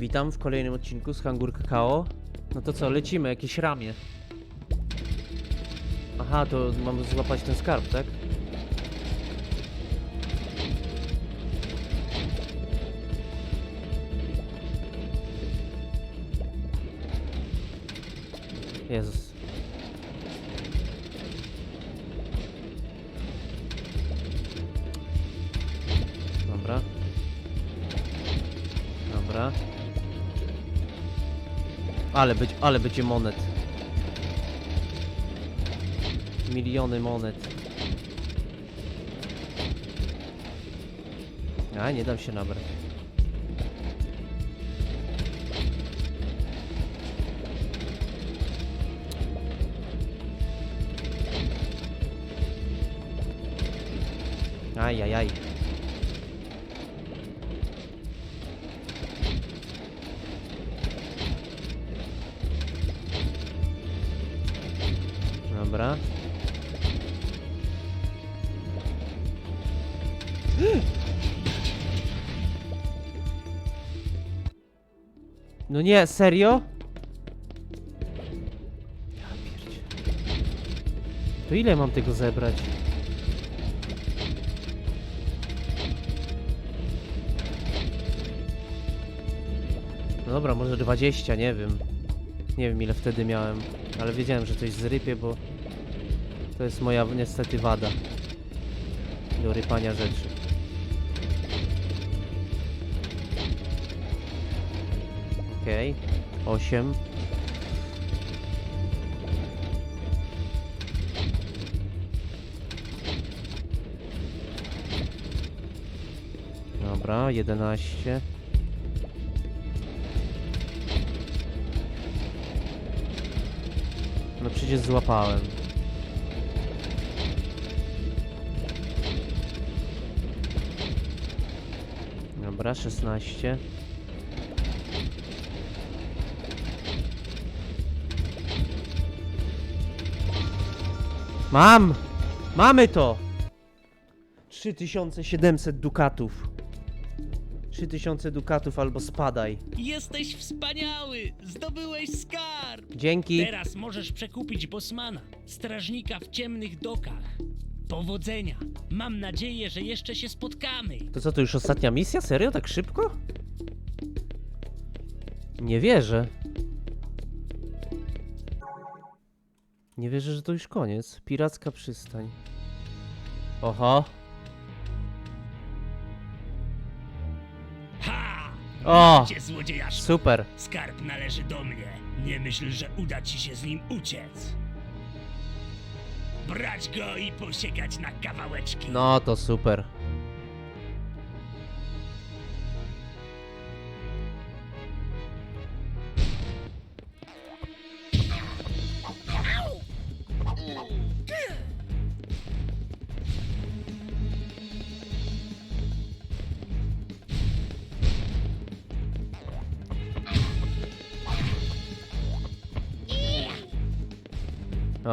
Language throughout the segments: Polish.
Witam w kolejnym odcinku z Hangur Kakao. No to co, lecimy, jakieś ramię. Aha, to mamy złapać ten skarb, tak? Ale być, ale będzie monet. Miliony monet. A, nie dam się nabrać. Ajajaj. Dobra. Nie, serio? To ile mam tego zebrać? No dobra, może 20, nie wiem. Nie wiem ile wtedy miałem, ale wiedziałem, że coś zrypie, bo to jest moja niestety wada do rypania rzeczy. Okej, okay. 8. Dobra, 11. No przecież złapałem. Dobra, 16. Mam! Mamy to! 3700 dukatów. 3000 dukatów albo spadaj. Jesteś wspaniały! Zdobyłeś skarb! Dzięki. Teraz możesz przekupić Bosmana, strażnika w ciemnych dokach. Powodzenia! Mam nadzieję, że jeszcze się spotkamy. To co, to już ostatnia misja? Serio? Tak szybko? Nie wierzę. Nie wierzę, że to już koniec. Piracka przystań. Oho. Ha! O! Cię złodziejaszku! Super. Skarb należy do mnie. Nie myśl, że uda ci się z nim uciec. Brać go i posiekać na kawałeczki. No to super.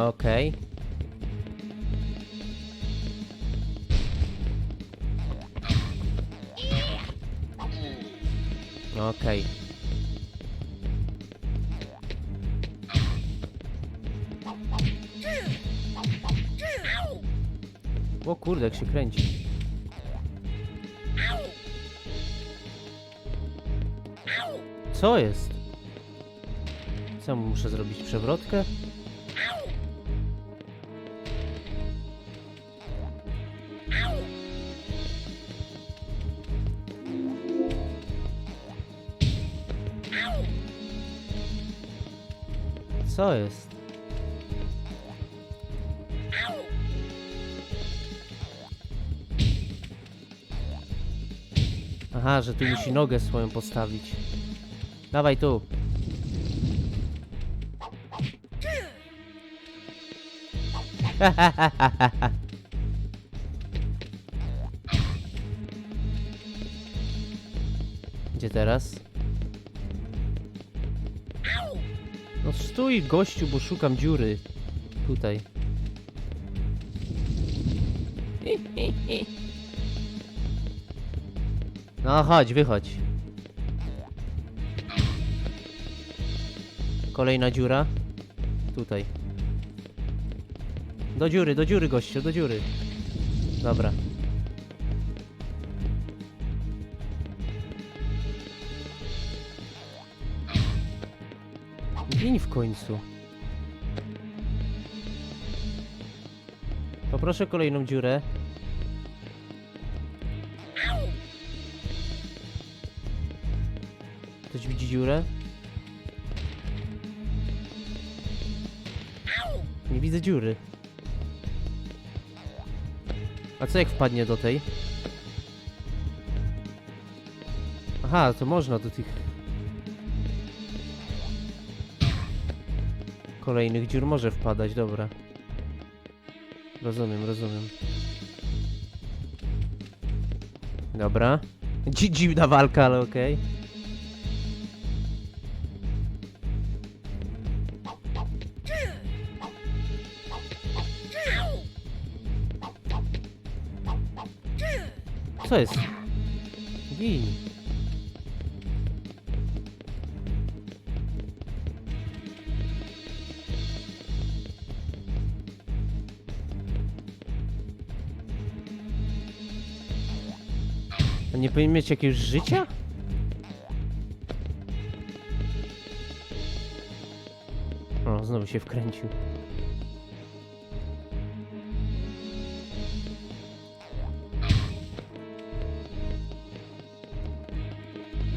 Okej. Okej. O kurde, jak się kręci. Co jest? Co muszę zrobić? Przewrotkę? Co jest? Aha, że tu musi nogę swoją postawić. Dawaj tu. Gdzie teraz? No stój gościu, bo szukam dziury. Tutaj. No chodź, wychodź. Kolejna dziura. Tutaj. Do dziury, do dziury gościu, do dziury. Dobra. Gin w końcu. Poproszę kolejną dziurę. Ktoś widzi dziurę? Nie widzę dziury. A co jak wpadnie do tej? Aha, to można do tych kolejnych dziur może wpadać, dobra. Rozumiem, rozumiem. Dobra. Dzi dziwna walka, ale okej. Co jest? Gin. Nie powinien mieć jakiegoś życia? O, znowu się wkręcił.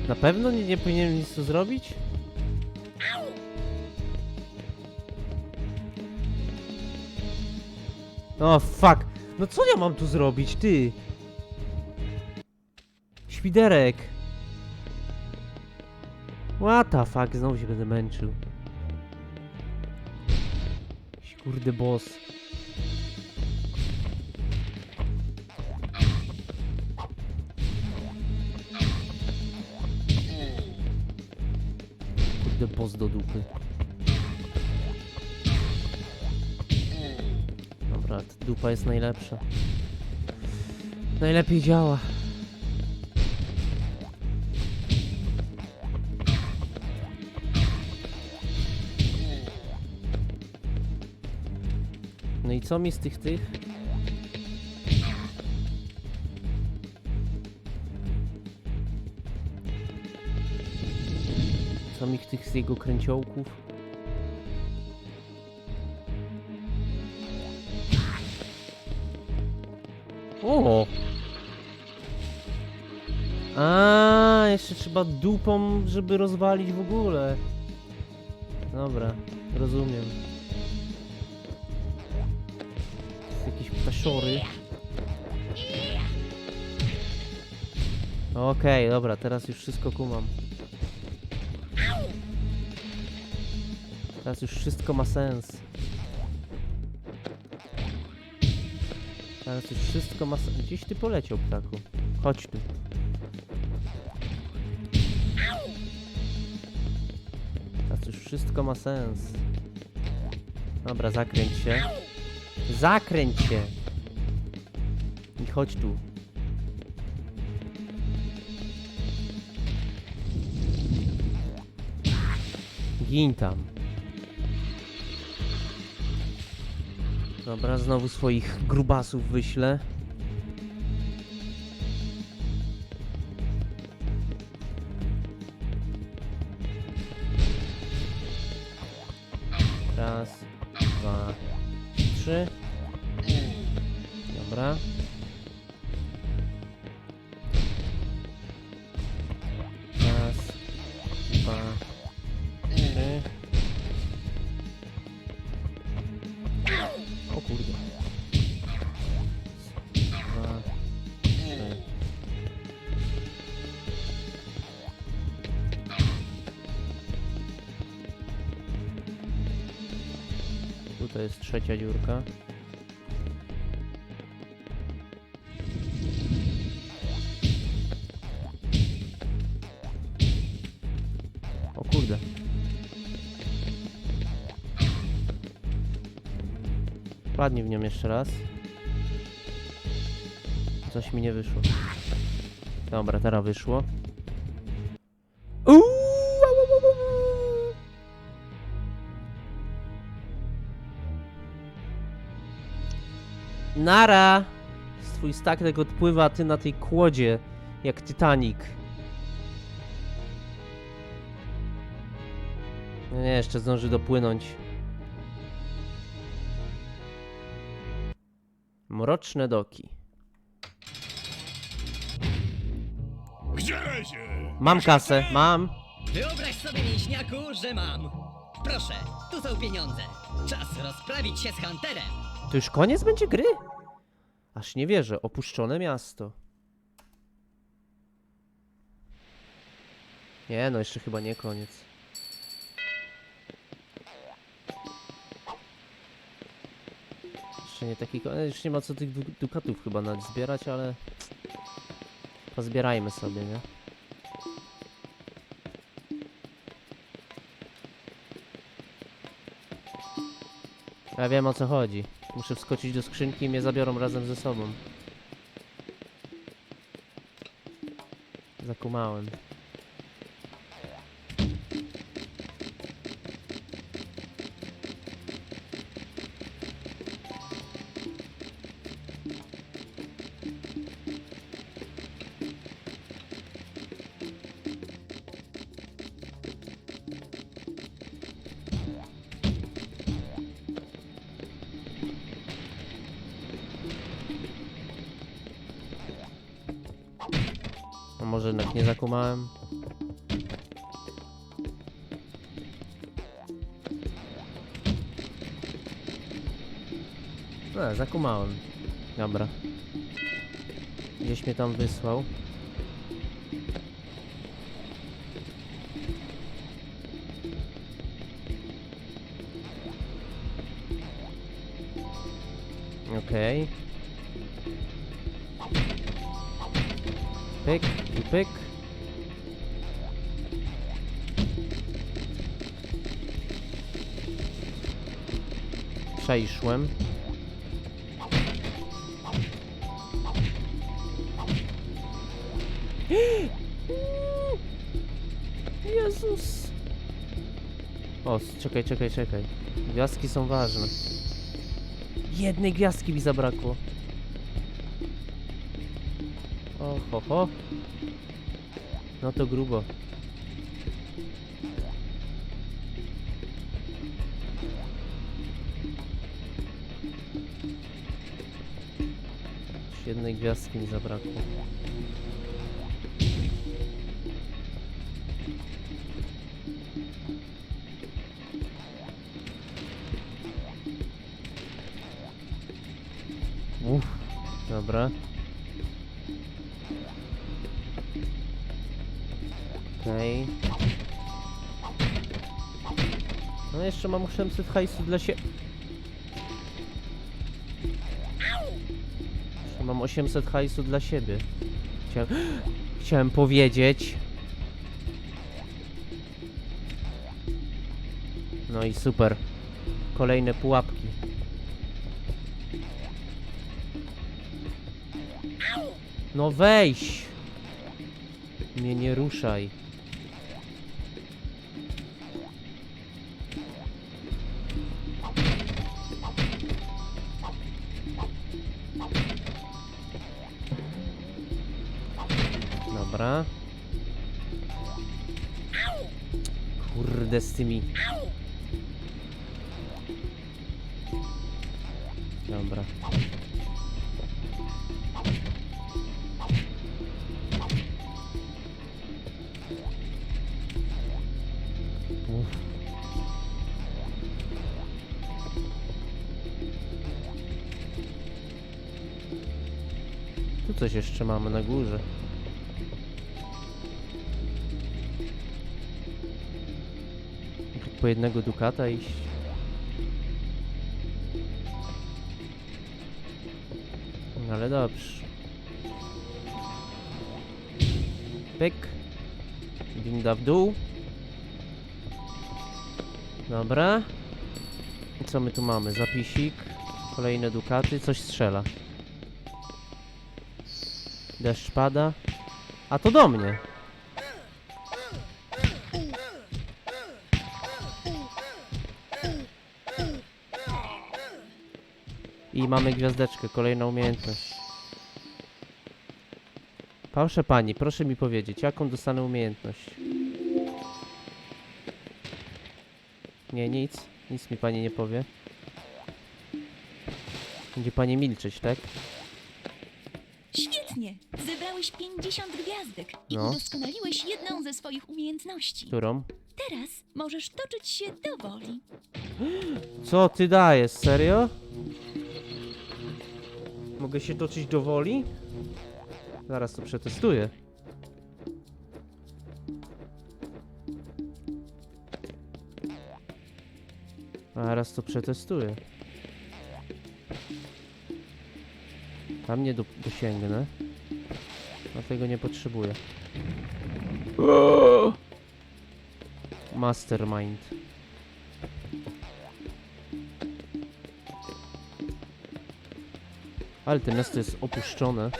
Na pewno nie, nie powinienem nic tu zrobić? O, fuck. No co ja mam tu zrobić, ty? Świderek. What the fuck, znowu się będę męczył. Kurde boss. Kurde boss do dupy. Dobra, dupa jest najlepsza. Najlepiej działa. No i co mi z tych tych? Co mi tych z jego kręciołków? O! A, jeszcze trzeba dupą, żeby rozwalić w ogóle. Dobra, rozumiem. Ptasiory. Okej, dobra, teraz już wszystko kumam. Teraz już wszystko ma sens. Teraz już wszystko ma sens. Gdzieś ty poleciał, ptaku. Chodź tu. Teraz już wszystko ma sens. Dobra, zakręć się. Zakręć się! Chodź tu. Gin tam. Dobra, znowu swoich grubasów wyślę. Raz, dwa, trzy. Tutaj jest trzecia dziurka. O kurde. Padnij w nią jeszcze raz. Coś mi nie wyszło. Dobra, teraz wyszło. Nara! Twój statek odpływa, a ty na tej kłodzie, jak Titanic. No nie, jeszcze zdąży dopłynąć. Mroczne doki. Gdzie się? Mam kasę, mam. Wyobraź sobie, mięśniaku, że mam. Proszę, tu są pieniądze. Czas rozprawić się z Hunterem. To już koniec będzie gry? Aż nie wierzę, opuszczone miasto. Nie, no jeszcze chyba nie koniec. Jeszcze nie taki koniec, już nie ma co tych du- dukatów chyba nawet zbierać, ale... Pozbierajmy sobie, nie? Ja wiem o co chodzi. Muszę wskoczyć do skrzynki i mnie zabiorą razem ze sobą. Zakumałem. Może jednak nie zakumałem? No, zakumałem. Dobra. Gdzieś mnie tam wysłał. Okej. Pyk pyk. Przejszłem. Jezus. O, czekaj, czekaj, czekaj. Gwiazdki są ważne. Jednej gwiazdki mi zabrakło. O, ho, ho. No to grubo. Już jednej gwiazdki mi zabrakło. Uff, dobra. Okej. No jeszcze mam 800 hajsu dla siebie. Jeszcze mam 800 hajsu dla siebie. Chciałem, chciałem powiedzieć. No i super. Kolejne pułapki. No weź! Mnie nie ruszaj. Z tymi. Dobra. Coś jeszcze mamy na górze. Po jednego dukata iść. No Ale dobrze. Pyk. Winda w dół. Dobra. I co my tu mamy? Zapisik. Kolejne dukaty. Coś strzela. Deszcz pada. A to do mnie. I mamy gwiazdeczkę, kolejna umiejętność. Proszę pani, proszę mi powiedzieć, jaką dostanę umiejętność? Nie, nic. Nic mi pani nie powie. Będzie pani milczeć, tak? Świetnie! Zebrałeś 50 gwiazdek i No. udoskonaliłeś jedną ze swoich umiejętności. Którą? Teraz możesz toczyć się do woli. Co ty dajesz, serio? Mogę się toczyć do woli? Zaraz to przetestuję. Zaraz to przetestuję. Tam nie do, dosięgnę. Dlatego nie potrzebuję. Mastermind. Ale to miasto jest opuszczone.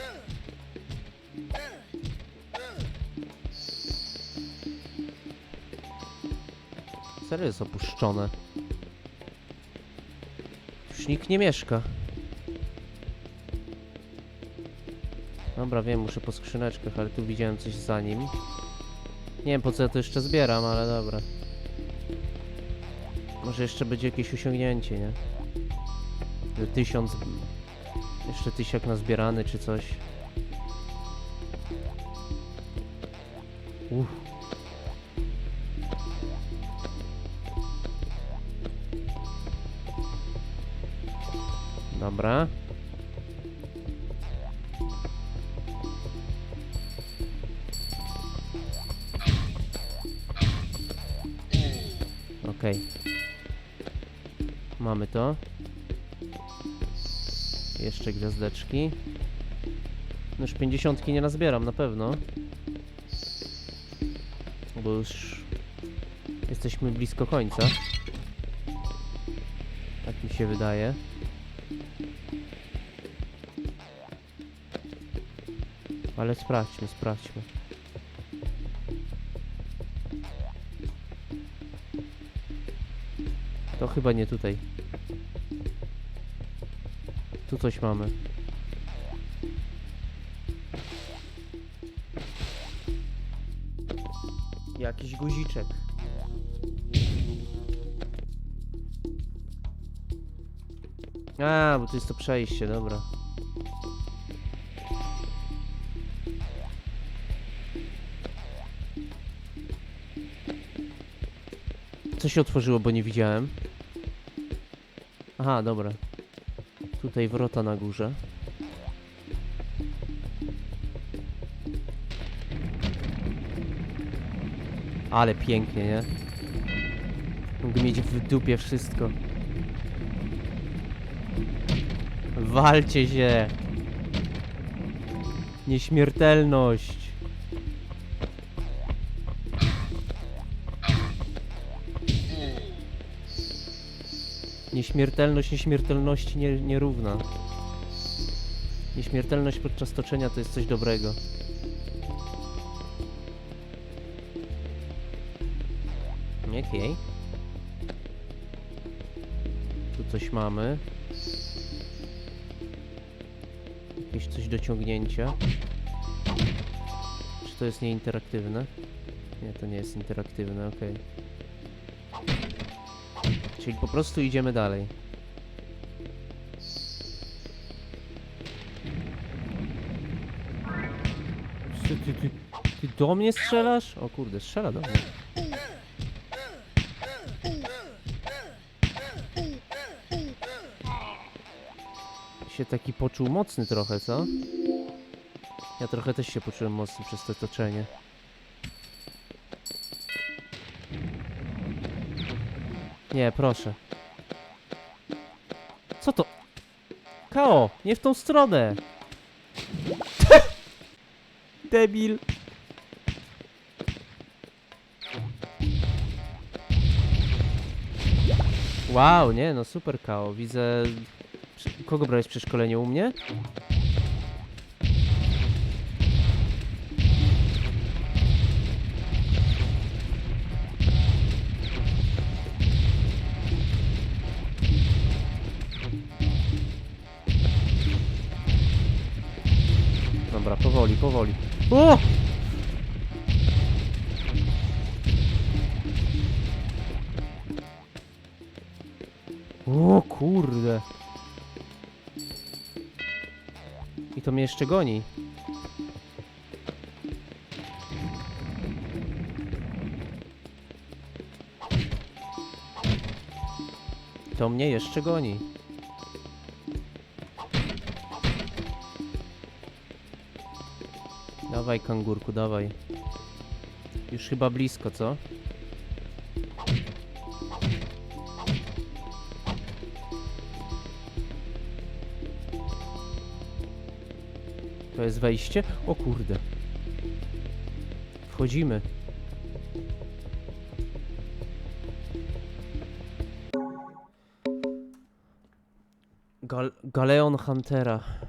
Serio jest opuszczone. Już nikt nie mieszka. Dobra, wiem, muszę po skrzyneczkach, ale tu widziałem coś za nim. Nie wiem po co ja to jeszcze zbieram, ale dobra. Może jeszcze będzie jakieś osiągnięcie, nie? Że Tysiąc jeszcze tysiak nazbierany czy coś. Uff. Dobra. Okej. Mamy to. Jeszcze gwiazdeczki. No już 50 nie nazbieram na pewno. Bo już jesteśmy blisko końca. Tak mi się wydaje. Ale sprawdźmy, sprawdźmy. To chyba nie tutaj. Tu coś mamy. Jakiś guziczek. A, bo to jest to przejście, dobra. Co się otworzyło, bo nie widziałem? Aha, dobra. Tutaj wrota na górze. Ale pięknie, nie? Mogę mieć w dupie wszystko. Walcie się! Nieśmiertelność! Nieśmiertelność nieśmiertelności nie, nierówna. Nieśmiertelność podczas toczenia to jest coś dobrego. Okej. Tu coś mamy. Jakieś coś do ciągnięcia. Czy to jest nieinteraktywne? Nie, to nie jest interaktywne, okej. Czyli po prostu idziemy dalej. Ty, ty, ty, ty do mnie strzelasz? O kurde, strzela do mnie. Się taki poczuł mocny trochę, co? Ja trochę też się poczułem mocny przez to toczenie. Nie, proszę. Co to? Kao, nie w tą stronę. Debil. Wow, nie, no super Kao. Widzę... Kogo brałeś przy szkoleniu u mnie? Powoli. O! O kurde. I to mnie jeszcze goni. To mnie jeszcze goni. Dawaj, kangurku, dawaj. Już chyba blisko, co? To jest wejście? O kurde. Wchodzimy. Gal Galeon Huntera.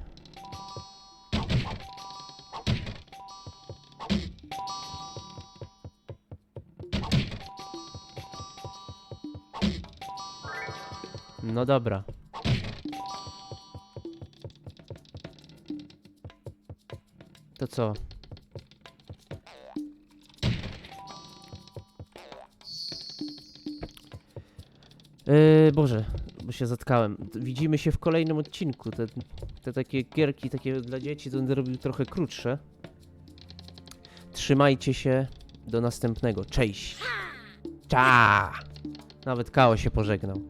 No dobra. To co? Yy, Boże, bo się zatkałem. Widzimy się w kolejnym odcinku. Te, te takie gierki takie dla dzieci to będę robił trochę krótsze. Trzymajcie się. Do następnego. Cześć. Cza! Nawet Kao się pożegnał.